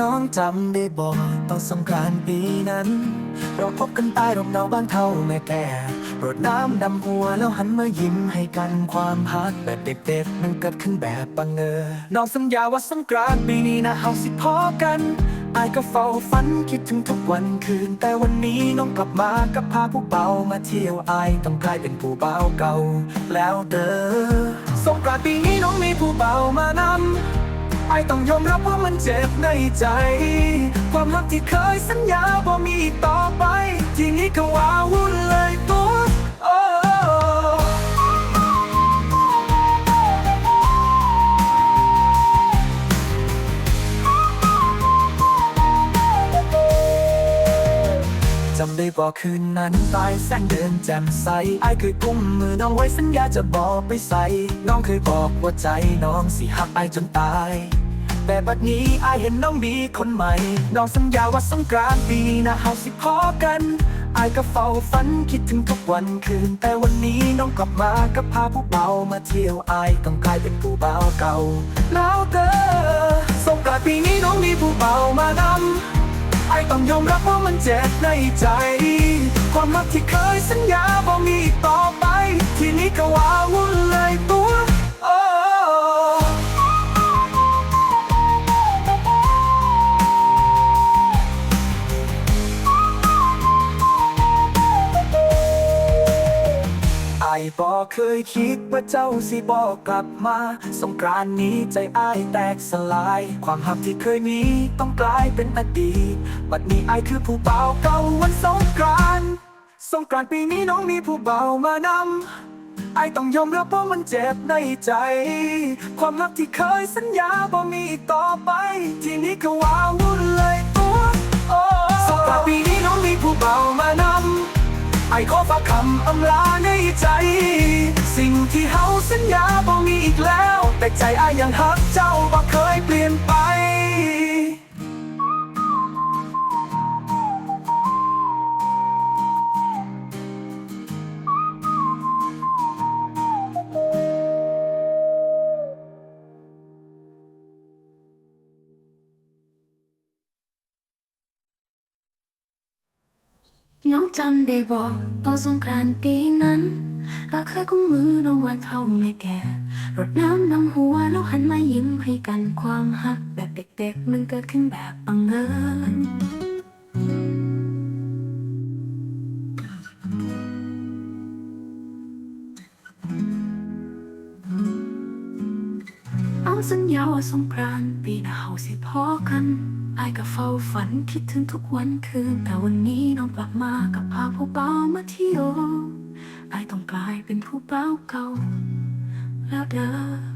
น้องจำได้บอกตอนสงกรานต์ปีนั้น เราพบกันใต้ร่มเงาบ้านเท่าแม่แก่รดน้ำดำหัวแล้วหันมายิ้มให้กันความฮักแบบเด็กๆมันเกิดขึ้นแบบบังเอิญน้องสัญญาว่าสงกรานต์ปีนี้นะเฮาสิพอกันอายก็เฝ้าฝันคิดถึงทุกวันคืน แต่วันนี้น้องกลับมากับพาผู้เบามาเที่ยวอายต้องกลายเป็นผู้เบาเก่า แล้วเด้อสงกรานต์ปีนี้น้องมีผู้เบามานำ ไอต้องยอมรับว่ามันเจ็บในใจ ความรักที่เคยสัญญาบ่มีต่อไป ทีนี้ก็ว้าวุ่นเลย จำได้บอกคืนนั้นตายแสงเดินแจ่มใสไอเคยกุมมือน้องไว้สัญญาจะบอกไปใส่น้องเคยบอกว่าใจน้องสิหักไอจนตาย แต่บัดนี้ไอเห็นน้องมีคนใหม่ น้องสัญญาว่าสงกรานต์ปีนี้นะเฮาสิพอกันอายก็เฝ้าฝันคิดถึงทุกวันคืน แต่วันนี้น้องกลับมาก็พาผู้เบามาเที่ยวอายต้องกลายเป็นผู้เบาเก่า แล้วเด้อสงกรานต์ปีนี้น้องมีผู้เบามานำ ต้องยอมรับว่ามันเจ็บในใจ ความรักที่เคยสัญญาบ่มีต่อไป บอกเคยคิดว่าเจ้าสิบอกกลับมา สงกรานนี้ใจอ้ายแตกสลาย ความหักที่เคยมีต้องกลายเป็นอดีตบัดนี้ไอ้ายคือผู้เบาเก่าวันสงกรานสงกรานปีนี้น้องมีผู้เบามานำไอ้ต้องยอมรับว่ามันเจ็บในใจ ความรักที่เคยสัญญาบ่มีต่อไป ทีนี้ก็ว้าวุ่นเลยตัวสงกรานต์ปีนี้น้องมีผู้เบามานำ ไอ้ขอฝากคำอำลาในใจ สิ่งที่เฮาสัญญาบ่มีอีกแล้ว แต่ใจไอ้ยยังฮักเจ้าบ่เคยเปลี่ยนไป น้องจำได้บอกตอนสงกรานต์ปีนั้นเราเคยกุมมือน้องวันเท่าไม่แก่รดน้ำน้ำหัวแล้วหันมายิ้มให้กันความฮัก แบบเด็กๆมันเกิดขึ้นแบบบังเอิญเอาสัญญาว่าสงกรานต์ปีหน้าเฮาสิพอกัน อายก็เฝ้าฝันคิดถึงทุกวันคืน แต่วันนี้น้องกลับมากับพาผู้เบามาเที่ยวอายต้องกลายเป็นผู้เบาเก่าแล้วเด้อ